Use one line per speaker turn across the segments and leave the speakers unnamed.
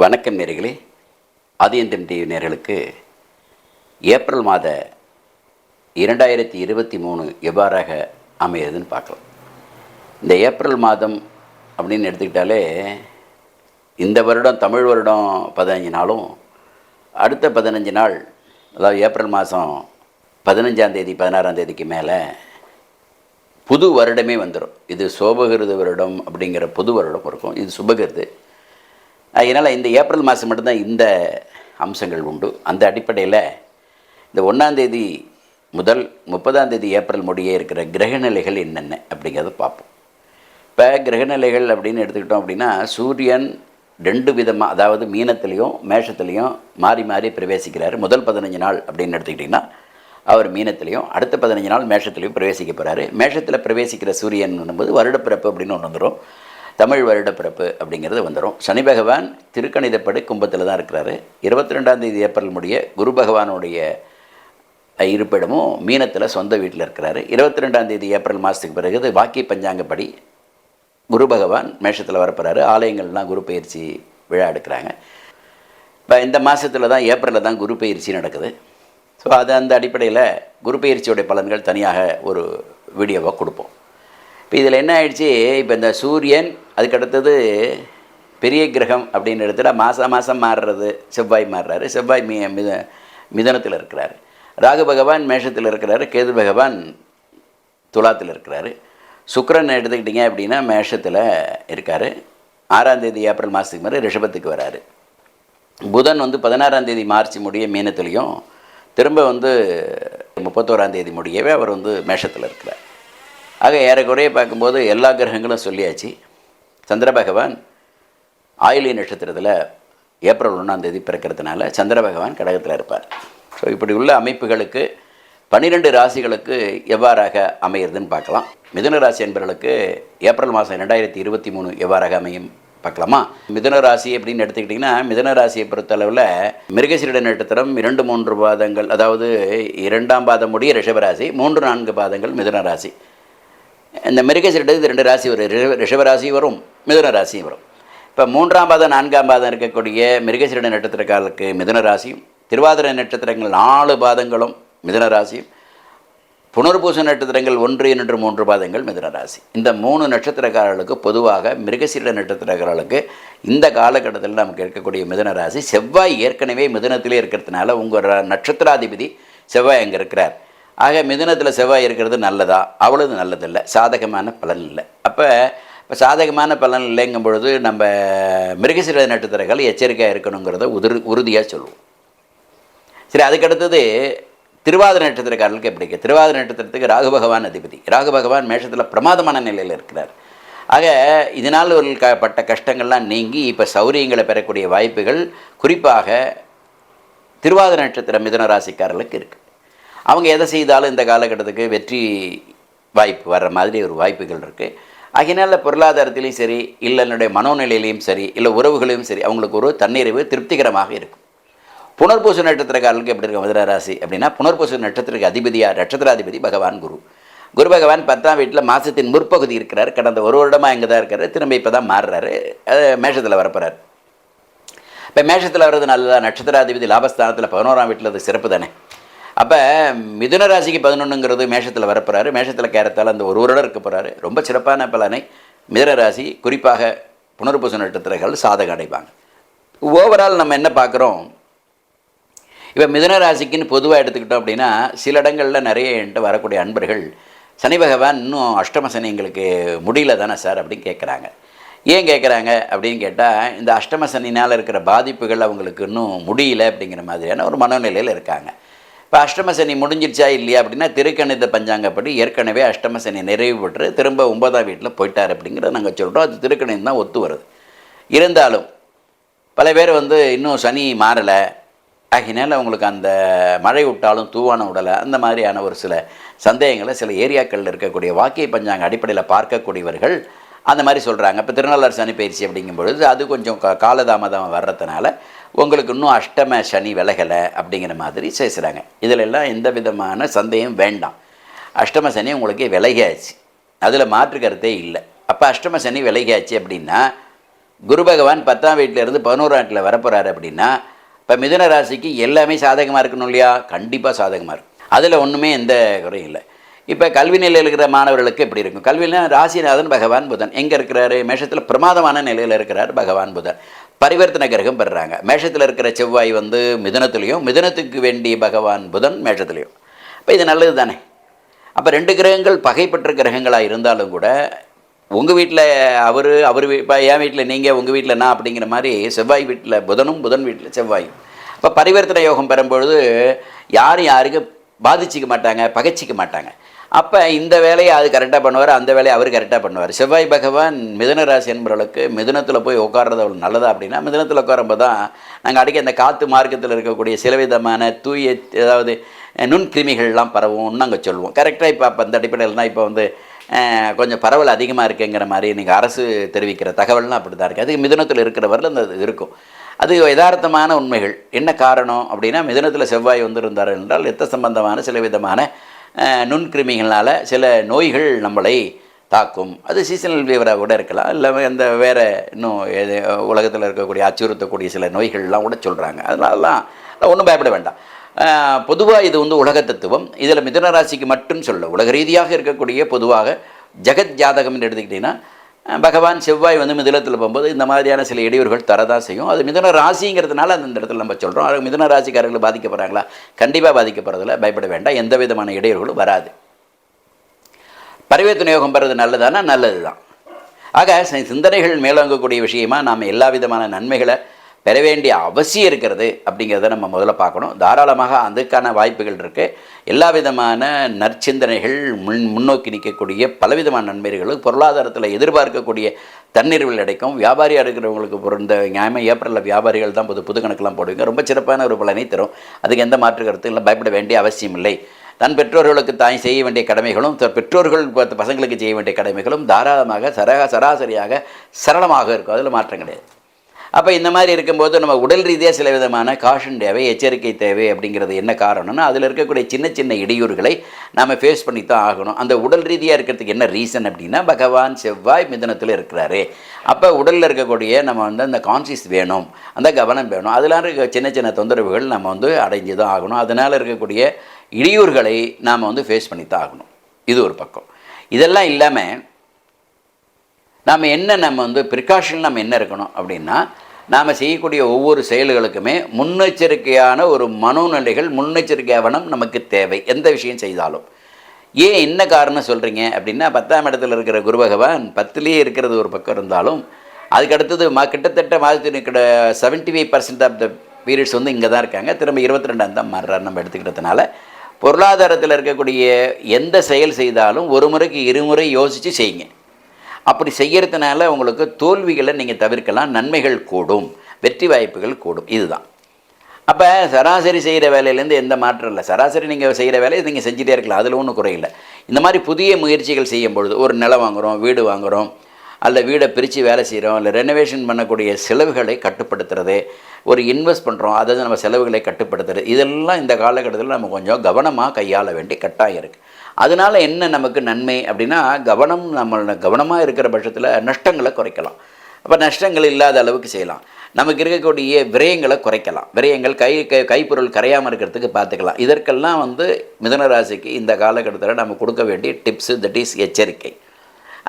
வணக்கம் நேர்களே. ஆதியந்தன் டிவி நேர்களுக்கு ஏப்ரல் மாத இரண்டாயிரத்தி இருபத்தி மூணு எவ்வாறாக அமையுதுன்னு பார்க்கலாம். இந்த ஏப்ரல் மாதம் அப்படின்னு எடுத்துக்கிட்டாலே இந்த வருடம் தமிழ் வருடம் பதினஞ்சு நாளும் அடுத்த பதினஞ்சு நாள் அதாவது ஏப்ரல் மாதம் பதினஞ்சாம் தேதி பதினாறாம் தேதிக்கு மேலே புது வருடமே வந்துடும் இது சோபகிருத வருடம் அப்படிங்கிற புது வருடம் இருக்கும். இது சுபகிருது. அதனால் இந்த ஏப்ரல் மாதம் மட்டும்தான் இந்த அம்சங்கள் உண்டு. அந்த அடிப்படையில் இந்த ஒன்றாந்தேதி முதல் முப்பதாந்தேதி ஏப்ரல் முடியே இருக்கிற கிரகநிலைகள் என்னென்ன அப்படிங்கிறத பார்ப்போம். இப்போ கிரகநிலைகள் அப்படின்னு எடுத்துக்கிட்டோம் அப்படின்னா சூரியன் ரெண்டு விதமாக அதாவது மீனத்துலேயும் மேஷத்துலேயும் மாறி மாறி பிரவேசிக்கிறார். முதல் பதினஞ்சு நாள் அப்படின்னு எடுத்துக்கிட்டிங்கன்னா அவர் மீனத்துலேயும் அடுத்த பதினஞ்சு நாள் மேஷத்துலேயும் பிரவேசிக்க போகிறாரு மேஷத்தில் பிரவேசிக்கிற சூரியன் போது வருடப்பிறப்பு அப்படின்னு ஒன்று வந்துடும் தமிழ் வருடப்பிறப்பு அப்படிங்கிறது வந்துடும் சனி பகவான் திருக்கணிதப்படி கும்பத்தில் தான் இருக்கிறாரு. இருபத்தி ரெண்டாம் தேதி ஏப்ரல் முடிய குரு பகவானுடைய இருப்பிடமும் மீனத்தில் சொந்த வீட்டில் இருக்கிறாரு. இருபத்தி ரெண்டாம் தேதி ஏப்ரல் மாதத்துக்கு பிறகு வாக்கி பஞ்சாங்கப்படி குரு பகவான் மேஷத்தில் வரப்போகிறாரு ஆலயங்கள்லாம் குரு பயிற்சி விழா எடுக்கிறாங்க. இப்போ இந்த மாதத்தில் தான் ஏப்ரலில் தான் குரு பயிற்சி நடக்குது. ஸோ அது அந்த அடிப்படையில் குரு பயிற்சியோடைய பலன்கள் தனியாக ஒரு வீடியோவாக கொடுப்போம். இப்போ இதில் என்ன ஆயிடுச்சு? இப்போ இந்த சூரியன் அதுக்கடுத்தது பெரிய கிரகம் அப்படின்னு இடத்துல மாதம் மாதம் மாறுறது செவ்வாய் மாறுறாரு. செவ்வாய் மி மித மிதனத்தில் இருக்கிறாரு. ராகு பகவான் மேஷத்தில் இருக்கிறாரு கேது பகவான் துலாத்தில் இருக்கிறாரு. சுக்கரன் எடுத்துக்கிட்டிங்க அப்படின்னா மேஷத்தில் இருக்கார். ஆறாம் தேதி ஏப்ரல் மாதத்துக்கு மாதிரி ரிஷபத்துக்கு வராரு. புதன் வந்து பதினாறாம் தேதி மார்ச் முடிய மீனத்துலேயும் திரும்ப வந்து முப்பத்தோராந்தேதி முடியவே அவர் வந்து மேஷத்தில் இருக்கிறார். ஆக ஏறக்குறைய பார்க்கும்போது எல்லா கிரகங்களும் சொல்லியாச்சு. சந்திர பகவான் ஆயுளி நட்சத்திரத்தில் ஏப்ரல் ஒன்றாம் தேதி பிறக்கிறதுனால சந்திர பகவான் கடகத்தில் இருப்பார். ஸோ இப்படி உள்ள அமைப்புகளுக்கு பன்னிரெண்டு ராசிகளுக்கு எவ்வாறாக அமையிறதுன்னு பார்க்கலாம். மிதுன ராசி என்பவர்களுக்கு ஏப்ரல் மாதம் ரெண்டாயிரத்தி இருபத்தி மூணு எவ்வாறாக அமையும் பார்க்கலாமா? மிதுன ராசி அப்படின்னு எடுத்துக்கிட்டிங்கன்னா மிதுன ராசியை பொறுத்தளவில் மிருகசீரிட நட்சத்திரம் இரண்டு மூன்று பாதங்கள் அதாவது இரண்டாம் பாதம் முடிய ரிஷபராசி மூன்று நான்கு பாதங்கள் மிதுன ராசி. இந்த மிருகசீரிடத்துக்கு ரெண்டு ராசி வரும். ரிஷப ரிஷபராசி வரும் மிதுன ராசியும் வரும். இப்போ மூன்றாம் பாதம் நான்காம் பாதம் இருக்கக்கூடிய மிருகசீரட நட்சத்திரக்காரர்களுக்கு மிதுன ராசியும் திருவாதிரை நட்சத்திரங்கள் நாலு பாதங்களும் மிதுன ராசியும் புனர்பூச நட்சத்திரங்கள் ஒன்று இரண்டு மூன்று பாதங்கள் மிதுன ராசி இந்த மூணு நட்சத்திரக்காரர்களுக்கு பொதுவாக மிருகசீரட நட்சத்திரக்காரர்களுக்கு இந்த காலகட்டத்தில் நமக்கு இருக்கக்கூடிய மிதுன ராசி செவ்வாய் ஏற்கனவே மிதுனத்திலே இருக்கிறதுனால உங்கள் நட்சத்திராதிபதி செவ்வாய் அங்கே இருக்கிறார். ஆக மிதுனத்தில் செவ்வாய் இருக்கிறது நல்லதா? அவ்வளவு நல்லதில்லை. சாதகமான பலன் இல்லை. அப்போ இப்போ சாதகமான பலன் இல்லைங்கும் பொழுது நம்ம மிருகசீர நட்சத்திரங்கள் எச்சரிக்கையாக இருக்கணுங்கிறத உதிர் உறுதியாக சொல்லுவோம். சரி அதுக்கடுத்தது திருவாத நட்சத்திரக்காரர்களுக்கு எப்படி இருக்கு? திருவாதிரை நட்சத்திரத்துக்கு ராகு பகவான் அதிபதி. ராகு பகவான் மேஷத்தில் பிரமாதமான நிலையில் இருக்கிறார். ஆக இதனால் ஒரு க பட்ட கஷ்டங்கள்லாம் நீங்கி இப்போ சௌரியங்களை பெறக்கூடிய வாய்ப்புகள் குறிப்பாக திருவாத நட்சத்திர மிதன ராசிக்காரர்களுக்கு இருக்குது அவங்க எதை செய்தாலும் இந்த காலகட்டத்துக்கு வெற்றி வாய்ப்பு வர்ற மாதிரி ஒரு வாய்ப்புகள் இருக்குது ஆகையினால பொருளாதாரத்திலையும் சரி இல்லை என்னுடைய மனோநிலையிலையும் சரி இல்லை உறவுகளையும் சரி அவங்களுக்கு ஒரு தன்னிறைவு திருப்திகரமாக இருக்கும். புனர்பூச நட்சத்திரக்காரர்களுக்கு எப்படி இருக்கும் மிதுன ராசி அப்படின்னா புனர்பூச நட்சத்திரக்கு அதிபதியாக நட்சத்திராதிபதி பகவான் குரு. குரு பகவான் பத்தாம் வீட்டில் மாதத்தின் முற்பகுதி இருக்கிறார். கடந்த ஒரு வருடமாக இங்கே தான் இருக்கார். திரும்ப இப்போ தான் மாறுறாரு மேஷத்தில் வரப்போகிறார் இப்போ மேஷத்தில் வர்றது நல்லதா? நட்சத்திராதிபதி லாபஸ்தானத்தில் பதினோராம் வீட்டில் அது சிறப்பு தானே அப்போ மிதுன ராசிக்கு பதினொன்றுங்கிறது மேஷத்தில் வரப்போகிறாரு மேஷத்தில் கேரத்தால் அந்த ஒரு வருடம் இருக்க போகிறாரு ரொம்ப சிறப்பான பலனை மிதுன ராசி குறிப்பாக புனர்பூச நட்சத்திரங்கள் சாதகம் அடைவாங்க. ஓவரால் நம்ம என்ன பார்க்குறோம்? இப்போ மிதுன ராசிக்குன்னு பொதுவாக எடுத்துக்கிட்டோம் அப்படின்னா சில இடங்களில் நிறைய என்கிட்ட வரக்கூடிய அன்பர்கள் சனி பகவான் இன்னும் அஷ்டம சனி எங்களுக்கு முடியல தானே சார் அப்படின்னு கேட்குறாங்க ஏன் கேட்குறாங்க அப்படின்னு கேட்டால் இந்த அஷ்டம சனினால் இருக்கிற பாதிப்புகள் அவங்களுக்கு இன்னும் முடியல அப்படிங்கிற மாதிரியான ஒரு மனநிலையில் இருக்காங்க. இப்போ அஷ்டம சனி முடிஞ்சிருச்சா இல்லையா அப்படின்னா திருக்கணித பஞ்சாங்கப்படி ஏற்கனவே அஷ்டம சனி நிறைவு பெற்று திரும்ப ஒன்பதாம் வீட்டில் போயிட்டார் அப்படிங்கிறத நாங்கள் சொல்கிறோம் அது திருக்கணிதம் தான் ஒத்து வருது. இருந்தாலும் பல பேர் வந்து இன்னும் சனி மாறலை. ஆகினால அவங்களுக்கு அந்த மழை விட்டாலும் தூவான விடலை அந்த மாதிரியான ஒரு சில சந்தேகங்களை சில ஏரியாக்களில் இருக்கக்கூடிய வாக்கிய பஞ்சாங்க அடிப்படையில் பார்க்கக்கூடியவர்கள் அந்த மாதிரி சொல்கிறாங்க இப்போ திருநள்ளாறு சனி பயிற்சி அப்படிங்கும் பொழுது அது கொஞ்சம் காலதாமதம் வர்றதுனால உங்களுக்கு இன்னும் அஷ்டம சனி விலகலை அப்படிங்கிற மாதிரி பேசுகிறாங்க இதிலெல்லாம் எந்த விதமான சந்தேகம் வேண்டாம். அஷ்டம சனி உங்களுக்கு விலகியாச்சு. அதில் மாற்று கருத்தே இல்லை. அப்போ அஷ்டம சனி விலகியாச்சு அப்படின்னா குரு பகவான் பத்தாம் வீட்டிலேருந்து பதினோராம் வீட்டில் வரப்போகிறாரு அப்படின்னா இப்போ மிதுன ராசிக்கு எல்லாமே சாதகமாக இருக்கணும் இல்லையா? கண்டிப்பாக சாதகமாக இருக்கும். அதில் ஒன்றுமே எந்த குறையும் இல்லை. இப்போ கல்வி நிலையில் இருக்கிற மாணவர்களுக்கு எப்படி இருக்கும்? கல்வியில் ராசிநாதன் பகவான் புதன். எங்கே இருக்கிறாரு? மேஷத்தில் பிரமாதமான நிலையில் இருக்கிறார் பகவான் புதன். பரிவர்த்தனை கிரகம் பெறுறாங்க. மேஷத்தில் இருக்கிற செவ்வாய் வந்து மிதனத்துலேயும் மிதனத்துக்கு வேண்டிய பகவான் புதன் மேஷத்துலேயும். இப்போ இது நல்லது தானே? அப்போ ரெண்டு கிரகங்கள் பகைப்பற்ற கிரகங்களாக இருந்தாலும் கூட உங்கள் வீட்டில் அவர் அவர் இப்போ என் வீட்டில் நீங்கள் உங்கள் வீட்டில் நான் அப்படிங்கிற மாதிரி செவ்வாய் வீட்டில் புதனும் புதன் வீட்டில் செவ்வாயும். இப்போ பரிவர்த்தனை யோகம் பெறும்பொழுது யார் யாருக்கும் பாதிச்சிக்க மாட்டாங்க பகைச்சிக்க மாட்டாங்க. அப்போ இந்த வேலையை அது கரெக்டாக பண்ணுவார் அந்த வேலையை அவர் கரெக்டாக பண்ணுவார். செவ்வாய் பகவான் மிதுன ராசி என்பவர்களுக்கு மிதுனத்தில் போய் உட்கார்றது அவ்வளோ நல்லதா அப்படின்னா மிதுனத்தில் உட்காரும்போது தான் நாங்கள் அடிக்க அந்த காற்று மார்க்கத்தில் இருக்கக்கூடிய சில விதமான தூய ஏதாவது நுண்கிருமிகள்லாம் பரவும் நாங்கள் சொல்லுவோம். கரெக்டாக இப்போ அப்போ அந்த அடிப்படையில் தான் இப்போ வந்து கொஞ்சம் பரவல் அதிகமாக இருக்குங்கிற மாதிரி நீங்கள் அரசு தெரிவிக்கிற தகவல்லாம் அப்படி தான் இருக்குது அதுக்கு மிதுனத்தில் இருக்கிறவரில் அந்த இருக்கும். அது யதார்த்தமான உண்மைகள். என்ன காரணம் அப்படின்னா மிதனத்தில் செவ்வாய் வந்திருந்தார் என்றால் எத்த சம்பந்தமான சில விதமான நுண்கிருமிகளால் சில நோய்கள் நம்மளை தாக்கும். அது சீசனல் ஃபீவராக கூட இருக்கலாம். இல்லை அந்த வேறு இன்னும் எது உலகத்தில் இருக்கக்கூடிய அச்சுறுத்தக்கூடிய சில நோய்கள்லாம் கூட சொல்கிறாங்க அதனாலலாம் ஒன்றும் பயப்பட வேண்டாம். பொதுவாக இது வந்து உலக தத்துவம். இதில் மிதுன ராசிக்கு மட்டும் சொல்ல உலக ரீதியாக இருக்கக்கூடிய பொதுவாக ஜெகத் ஜாதகம்னு எடுத்துக்கிட்டிங்கன்னா பகவான் செவ்வாய் வந்து மிதனத்தில் போகும்போது இந்த மாதிரியான சில இடையூறுகள் தரதான் செய்யும். அது மிதன ராசிங்கிறதுனால அந்த இடத்துல நம்ம சொல்கிறோம் அது மிதன ராசிக்காரர்கள் பாதிக்கப்படுறாங்களா? கண்டிப்பாக பாதிக்கப்படுறதில்ல. பயப்பட வேண்டாம். எந்த விதமான இடையூறுகளும் வராது. பரிவர்த்தனை யோகம் பெறது நல்லதானா? நல்லது தான் ஆக சிந்தனைகள் மேலோங்கக்கூடிய விஷயமா நாம் எல்லா விதமான நன்மைகளை பெற வேண்டிய அவசியம் இருக்கிறது அப்படிங்கிறத நம்ம முதல்ல பார்க்கணும். தாராளமாக அதுக்கான வாய்ப்புகள் இருக்குது எல்லா விதமான நற்சிந்தனைகள் முன் முன்னோக்கி நிற்கக்கூடிய பலவிதமான நன்மைகளும் பொருளாதாரத்தில் எதிர்பார்க்கக்கூடிய தண்ணீர்கள் கிடைக்கும். வியாபாரியாக இருக்கிறவங்களுக்கு பிறந்த நியாயமாக ஏப்ரலில் வியாபாரிகள் தான் புது புது கணக்கெலாம் போடுவீங்க. ரொம்ப சிறப்பான ஒரு பலனை தரும். அதுக்கு எந்த மாற்று கருத்தும் இல்லை பயப்பட வேண்டிய அவசியம் இல்லை. தன் பெற்றோர்களுக்கு தாய் செய்ய வேண்டிய கடமைகளும் பெற்றோர்கள் பசங்களுக்கு செய்ய வேண்டிய கடமைகளும் தாராளமாக சரக சராசரியாக சரளமாக இருக்கும். அதில் மாற்றம் கிடையாது. அப்போ இந்த மாதிரி இருக்கும்போது நம்ம உடல் ரீதியாக சில விதமான காஷன் தேவை எச்சரிக்கை தேவை அப்படிங்கிறது என்ன காரணம்னா அதில் இருக்கக்கூடிய சின்ன சின்ன இடையூறுகளை நாம் ஃபேஸ் பண்ணி தான் ஆகணும். அந்த உடல் ரீதியாக இருக்கிறதுக்கு என்ன ரீசன் அப்படின்னா பகவான் செவ்வாய் மிதனத்தில் இருக்கிறாரு. அப்போ உடலில் இருக்கக்கூடிய நம்ம வந்து அந்த கான்சியஸ் வேணும் அந்த கவனம் வேணும். அதெல்லாம் இருக்க சின்ன சின்ன தொந்தரவுகள் நம்ம வந்து அடைஞ்சு தான் ஆகணும். அதனால் இருக்கக்கூடிய இடையூறுகளை நாம் வந்து ஃபேஸ் பண்ணி தான் ஆகணும். இது ஒரு பக்கம். இதெல்லாம் இல்லாமல் நாம் என்ன நம்ம வந்து ப்ரிகாஷன் நம்ம என்ன இருக்கணும் அப்படின்னா நாம் செய்யக்கூடிய ஒவ்வொரு செயல்களுக்குமே முன்னெச்சரிக்கையான ஒரு மனோநிலைகள் முன்னெச்சரிக்கை கவனம் நமக்கு தேவை எந்த விஷயம் செய்தாலும். ஏன் என்ன காரணம் சொல்கிறீங்க அப்படின்னா பத்தாம் இடத்துல இருக்கிற குரு பகவான் பத்துலேயே இருக்கிறது ஒரு பக்கம் இருந்தாலும் அதுக்கு அடுத்தது மா கிட்டத்தட்ட மாதத்தின் கிட்ட seventy five percent of the periods வந்து இங்கே தான் இருக்காங்க. திரும்ப இருபத்தி ரெண்டாம் தான் மாறுறாரு நம்ம எடுத்துக்கிட்டதுனால பொருளாதாரத்தில் இருக்கக்கூடிய எந்த செயல் செய்தாலும் ஒரு முறைக்கு இருமுறை யோசித்து செய்யுங்க. அப்படி செய்யறதுனால உங்களுக்கு தோல்விகளை நீங்கள் தவிர்க்கலாம் நன்மைகள் கூடும் வெற்றி வாய்ப்புகள் கூடும். இதுதான். அப்போ சராசரி செய்கிற வேலையிலேருந்து எந்த மாற்றம் இல்லை. சராசரி நீங்கள் செய்கிற வேலையை நீங்கள் செஞ்சுட்டே இருக்கலாம். அதில் ஒன்றும் குறையில்லை. இந்த மாதிரி புதிய முயற்சிகள் செய்யும் பொழுது ஒரு நிலம் வாங்குகிறோம் வீடு வாங்குகிறோம் அல்ல வீடை பிரித்து வேலை செய்கிறோம் இல்லை ரெனோவேஷன் பண்ணக்கூடிய செலவுகளை கட்டுப்படுத்துறது ஒரு இன்வெஸ்ட் பண்ணுறோம் அதாவது நம்ம செலவுகளை கட்டுப்படுத்துறது இதெல்லாம் இந்த காலகட்டத்தில் நம்ம கொஞ்சம் கவனமாக கையாள வேண்டிய கட்டாயம் இருக்குது அதனால என்ன நமக்கு நன்மை அப்படின்னா கவனம் நம்ம கவனமாக இருக்கிற பட்சத்தில் நஷ்டங்களை குறைக்கலாம். அப்போ நஷ்டங்கள் இல்லாத அளவுக்கு செய்யலாம். நமக்கு இருக்கக்கூடிய விரயங்களை குறைக்கலாம். விரயங்கள் கை கை கைப்பொருள் கரையாமல் இருக்கிறதுக்கு பார்த்துக்கலாம் இதற்கெல்லாம் வந்து மிதனராசிக்கு இந்த காலகட்டத்தில் நம்ம கொடுக்க வேண்டிய டிப்ஸு தட் இஸ் எச்சரிக்கை.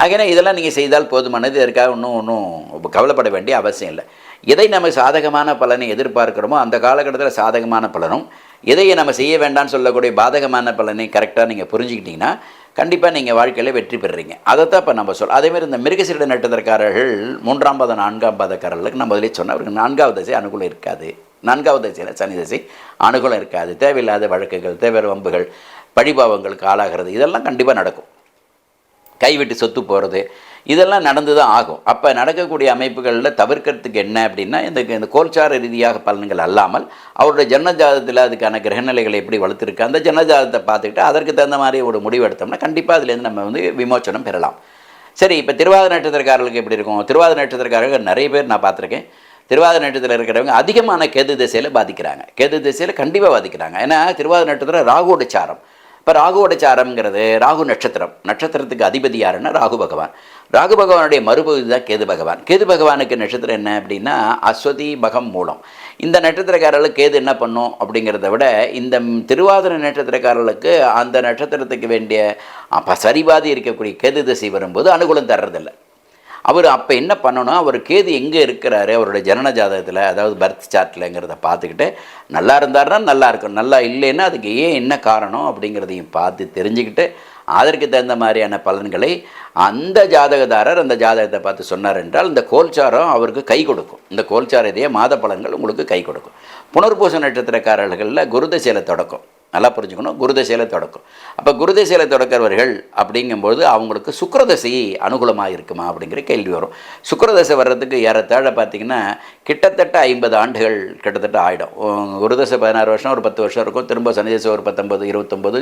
ஆகினா இதெல்லாம் நீங்கள் செய்தால் போதுமானது இதற்காக ஒன்றும் ஒன்றும் கவலைப்பட வேண்டிய அவசியம் இல்லை. எதை நம்ம சாதகமான பலனை எதிர்பார்க்கிறோமோ அந்த காலகட்டத்தில் சாதகமான பலனும் எதை நம்ம செய்ய வேண்டாம்னு சொல்லக்கூடிய பாதகமான பலனை கரெக்டாக நீங்கள் புரிஞ்சுக்கிட்டிங்கன்னா கண்டிப்பாக நீங்கள் வாழ்க்கையில் வெற்றி பெறுறீங்க. அதைத்தான் இப்போ நம்ம சொல்ல அதேமாதிரி இந்த மிருகசீரட நட்சத்திரக்காரர்கள் மூன்றாம் பாதம் நான்காம் பாதக்காரர்களுக்கு நம்ம முதலே சொன்ன அவருக்கு நான்காவது தசை அனுகூலம் இருக்காது. நான்காவது தசையில் சனி தசை அனுகூலம் இருக்காது. தேவையில்லாத வழக்குகள் தேவை வம்புகள் பழிபாவங்களுக்கு ஆளாகிறது இதெல்லாம் கண்டிப்பாக நடக்கும். கைவிட்டு சொத்து போகிறது இதெல்லாம் நடந்து தான் ஆகும். அப்போ நடக்கக்கூடிய அமைப்புகளில் தவிர்க்கிறதுக்கு என்ன அப்படின்னா இந்த இந்த கோல்சார ரீதியாக பலன்கள் அல்லாமல் அவருடைய ஜனஜாதத்தில் அதுக்கான கிரகநிலைகளை எப்படி வளர்த்துருக்கு அந்த ஜனஜாதத்தை பார்த்துக்கிட்டு அதற்கு தகுந்த மாதிரி ஒரு முடிவு எடுத்தோம்னா கண்டிப்பாக அதுலேருந்து நம்ம வந்து விமோச்சனம் பெறலாம். சரி இப்போ திருவாத நட்சத்திரக்காரர்களுக்கு எப்படி இருக்கும்? திருவாத நட்சத்திரக்காரர்கள் நிறைய பேர் நான் பார்த்துருக்கேன். திருவாத நட்சத்திரத்தில் இருக்கிறவங்க அதிகமான கேது திசையில் பாதிக்கிறாங்க. கேது திசையில் கண்டிப்பாக பாதிக்கிறாங்க. ஏன்னா திருவாத நட்சத்திரம் ராகுவோட சாரம். இப்போ ராகுவோட சாரம்ங்கிறது ராகு நட்சத்திரம். நட்சத்திரத்துக்கு அதிபதி யாருன்னா ராகு பகவான். ராகு பகவானுடைய மறுபகுதி தான் கேது பகவான். கேது பகவானுக்கு நட்சத்திரம் என்ன அப்படின்னா அஸ்வதி பகம் மூலம். இந்த நட்சத்திரக்காரர்களுக்கு கேது என்ன பண்ணும் அப்படிங்கிறத விட இந்த திருவாதிரை நட்சத்திரக்காரர்களுக்கு அந்த நட்சத்திரத்துக்கு வேண்டிய சரிபாதி இருக்கக்கூடிய கேது திசை வரும்போது அனுகூலம் தர்றதில்லை. அவர் அப்போ என்ன பண்ணணும்? அவர் கேது எங்கே இருக்கிறாரு? அவருடைய ஜனன ஜாதகத்தில் அதாவது பர்த் சார்ட்லங்கிறத பார்த்துக்கிட்டு நல்லா இருந்தாருன்னா நல்லா இருக்கும் நல்லா இல்லைன்னா அதுக்கு ஏன் என்ன காரணம் அப்படிங்கிறதையும் பார்த்து தெரிஞ்சுக்கிட்டு அதற்கு தகுந்த மாதிரியான பலன்களை அந்த ஜாதகதாரர் அந்த ஜாதகத்தை பார்த்து சொன்னார் என்றால் இந்த கோல்சாரம் அவருக்கு கை கொடுக்கும். இந்த கோல்சார இதே மாத பலன்கள் உங்களுக்கு கை கொடுக்கும். புனர்பூச நட்சத்திரக்காரர்களில் குருதசையில் தொடக்கம். நல்லா புரிஞ்சுக்கணும். குருதசையில் தொடக்கும். அப்போ குருதசையில் தொடக்கிறவர்கள் அப்படிங்கும்போது அவங்களுக்கு சுக்கரதசை அனுகூலமாக இருக்குமா அப்படிங்கிற கேள்வி வரும். சுக்கரதசை வர்றதுக்கு ஏறத்தாழ பார்த்தீங்கன்னா கிட்டத்தட்ட ஐம்பது ஆண்டுகள் கிட்டத்தட்ட ஆகிடும் குருதசை பதினாறு வருஷம் ஒரு பத்து வருஷம் இருக்கும். திரும்ப சனிதசை ஒரு பத்தொம்பது இருபத்தொம்பது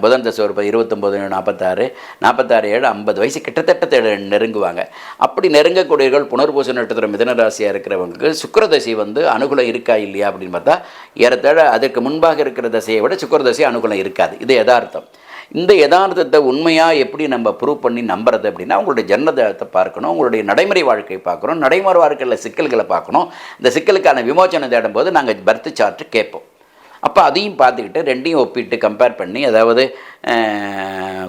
புதன் தசை ஒரு ப- இருபத்தொம்பது நாற்பத்தாறு நாற்பத்தாறு ஏழு ஐம்பது வயசு கிட்டத்தட்ட நெருங்குவாங்க. அப்படி நெருங்கக்கூடியவர்கள் புனர்பூச நட்சத்திரம் மிதனராசியாக இருக்கிறவங்களுக்கு சுக்கிரதசை வந்து அனுகூலம் இருக்கா இல்லையா அப்படின்னு பார்த்தா ஏறத்தாழ அதற்கு முன்பாக இருக்கிற தசையை விட சுக்கரதசை அனுகூலம் இருக்காது. இது யதார்த்தம். இந்த யதார்த்தத்தை உண்மையாக எப்படி நம்ம ப்ரூவ் பண்ணி நம்புறது அப்படின்னா உங்களுடைய ஜன்னதத்தை பார்க்கணும் உங்களுடைய நடைமுறை வாழ்க்கையை பார்க்கணும் நடைமுறை வாழ்க்கையில் சிக்கல்களை பார்க்கணும். இந்த சிக்கலுக்கான விமோச்சனம் தேடும்போது நாங்கள் பர்த் சார்ட்டு கேட்போம். அப்போ அதையும் பார்த்துக்கிட்டு ரெண்டையும் ஒப்பிட்டு கம்பேர் பண்ணி அதாவது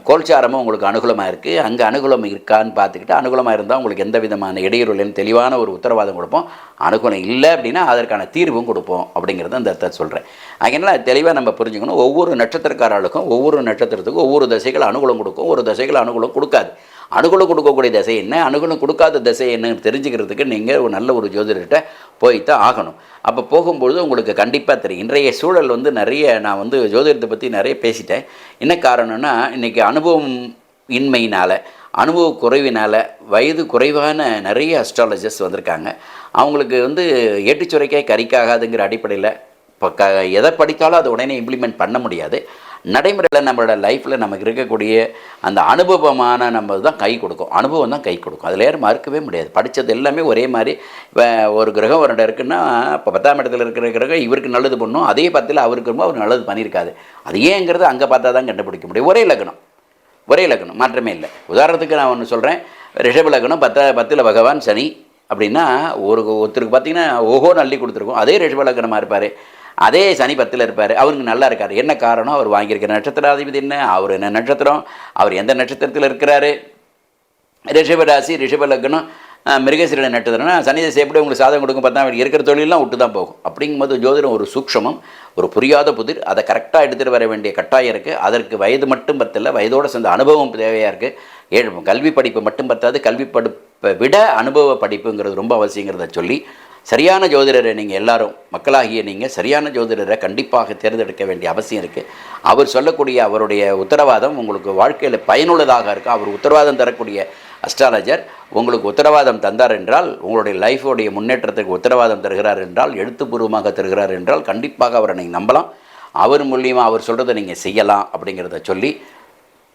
கோல்சாரமும் உங்களுக்கு அனுகூலமாக இருக்குது அங்கே அனுகூலம் இருக்கான்னு பார்த்துக்கிட்டு அனுகூலமாக இருந்தால் உங்களுக்கு எந்த விதமான இடையூறுலையும் தெளிவான ஒரு உத்தரவாதம் கொடுப்போம். அனுகூலம் இல்லை அப்படின்னா அதற்கான தீர்வும் கொடுப்போம் அப்படிங்கிறத அந்த இடத்த சொல்கிறேன் அதனால் தெளிவாக நம்ம புரிஞ்சுக்கணும். ஒவ்வொரு நட்சத்திரக்காரர்களுக்கும் ஒவ்வொரு நட்சத்திரத்துக்கும் ஒவ்வொரு தசைகள் அனுகூலம் கொடுக்கும். ஒரு தசைகள் அனுகூலம் கொடுக்காது. அணுகுணம் கொடுக்கக்கூடிய திசை என்ன? அணுகுணம் கொடுக்காத திசை என்னன்னு தெரிஞ்சுக்கிறதுக்கு நீங்கள் ஒரு நல்ல ஒரு ஜோதிடர்கிட்ட போய் தான் ஆகணும். அப்போ போகும்பொழுது உங்களுக்கு கண்டிப்பாக தெரியும். இன்றைய சூழல் வந்து நிறைய நான் வந்து ஜோதிடத்தை பற்றி நிறைய பேசிட்டேன். என்ன காரணம்னா இன்றைக்கி அனுபவம் இன்மையினால் அனுபவ குறைவினால் வயது குறைவான நிறைய அஸ்ட்ராலஜர்ஸ் வந்திருக்காங்க. அவங்களுக்கு வந்து ஏட்டுச்சுரைக்காய் கறிக்காகாதுங்கிற அடிப்படையில் இப்போ க எதை படித்தாலும் அதை உடனே இம்ப்ளிமெண்ட் பண்ண முடியாது. நடைமுறையில் நம்மளோட லைஃப்பில் நமக்கு இருக்கக்கூடிய அந்த அனுபவமான நம்ம தான் கை கொடுக்கும். அனுபவம் தான் கை கொடுக்கும். அதில் யாரும் மறுக்கவே முடியாது. படித்தது எல்லாமே ஒரே மாதிரி. இப்போ ஒரு கிரகம் ஒரு இடம் இருக்குன்னா இப்போ பத்தாம் இடத்துல இருக்கிற கிரகம் இவருக்கு நல்லது பண்ணும். அதே பத்தில் அவருக்கு ரொம்ப அவர் நல்லது பண்ணியிருக்காது. அது ஏங்கிறது அங்கே பார்த்தா தான் கண்டுபிடிக்க முடியும். ஒரே லக்னம். ஒரே லக்னம். மாற்றமே இல்லை. உதாரணத்துக்கு நான் ஒன்று சொல்கிறேன் ரிஷப லக்னம் பத்த பத்தில் பகவான் சனி அப்படின்னா ஒரு ஒருத்தருக்கு பார்த்தீங்கன்னா ஓஹோ அள்ளி கொடுத்துருக்கோம். அதே ரிஷப லக்னமாக இருப்பார். அதே சனி பத்தில் இருப்பார். அவருக்கு நல்லா இருக்கார். என்ன காரணம்? அவர் வாங்கியிருக்கிற நட்சத்திராதிபதி என்ன? அவர் என்ன நட்சத்திரம்? அவர் எந்த நட்சத்திரத்தில் இருக்கிறாரு? ரிஷப ராசி ரிஷப லக்னம் அஹ், மிருகசீரட நட்சத்திரம்னா சனி எப்படி உங்களுக்கு சாதகம் கொடுக்கும் பார்த்தா அவர் இருக்கிற தொழிலெலாம் விட்டு தான் போகும். அப்படிங்கும்போது ஜோதிடம் ஒரு சூக்ஷமம் ஒரு புரியாத புதிர். அதை கரெக்டாக எடுத்துகிட்டு வர வேண்டிய கட்டாயம் இருக்குது அதற்கு வயது மட்டும் பத்தல. வயதோடு சேர்ந்த அனுபவம் தேவையாக இருக்குது ஏழு கல்வி படிப்பு மட்டும் பத்தாது. கல்வி படிப்பை விட அனுபவ படிப்புங்கிறது ரொம்ப அவசியங்கிறத சொல்லி சரியான ஜோதிடரை நீங்கள் எல்லாரும் மக்களாகிய நீங்கள் சரியான ஜோதிடரை கண்டிப்பாக தேர்ந்தெடுக்க வேண்டிய அவசியம் இருக்குது அவர் சொல்லக்கூடிய அவருடைய உத்தரவாதம் உங்களுக்கு வாழ்க்கையில் பயனுள்ளதாக இருக்கும் அவர் உத்தரவாதம் தரக்கூடிய அஸ்ட்ராலஜர் உங்களுக்கு உத்தரவாதம் தந்தார் என்றால் உங்களுடைய லைஃபோடைய முன்னேற்றத்துக்கு உத்தரவாதம் தருகிறார் என்றால் எழுத்துப்பூர்வமாக தருகிறார் என்றால் கண்டிப்பாக அவரை நீங்கள் நம்பலாம். அவர் மூலியமாக அவர் சொல்கிறத நீங்கள் செய்யலாம் அப்படிங்கிறத சொல்லி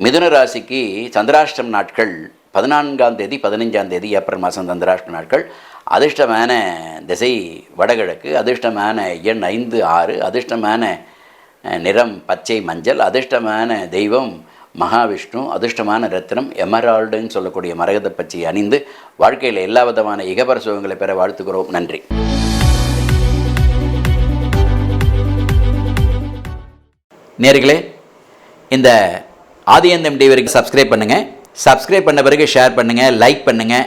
மிதுன ராசிக்கு சந்திராஷ்டம் நாட்கள் பதினான்காம் தேதி பதினைஞ்சாம் தேதி ஏப்ரல் மாதம் சந்திராஷ்டம் நாட்கள். அதிர்ஷ்டமான திசை வடகிழக்கு அதிர்ஷ்டமான எண் ஐந்து ஆறு அதிர்ஷ்டமான நிறம் பச்சை மஞ்சள் அதிர்ஷ்டமான தெய்வம் மகாவிஷ்ணு அதிர்ஷ்டமான ரத்தினம் எமரால்டுன்னு சொல்லக்கூடிய மரகத பச்சை அணிந்து வாழ்க்கையில் எல்லா விதமான இகபர சுகங்களை பெற வாழ்த்துக்கிறோம் நன்றி. நேர்களே இந்த ஆதியந்தம் டிவிக்கு சப்ஸ்கிரைப் பண்ணுங்கள் சப்ஸ்கிரைப் பண்ண பிறகு ஷேர் பண்ணுங்கள் லைக் பண்ணுங்கள்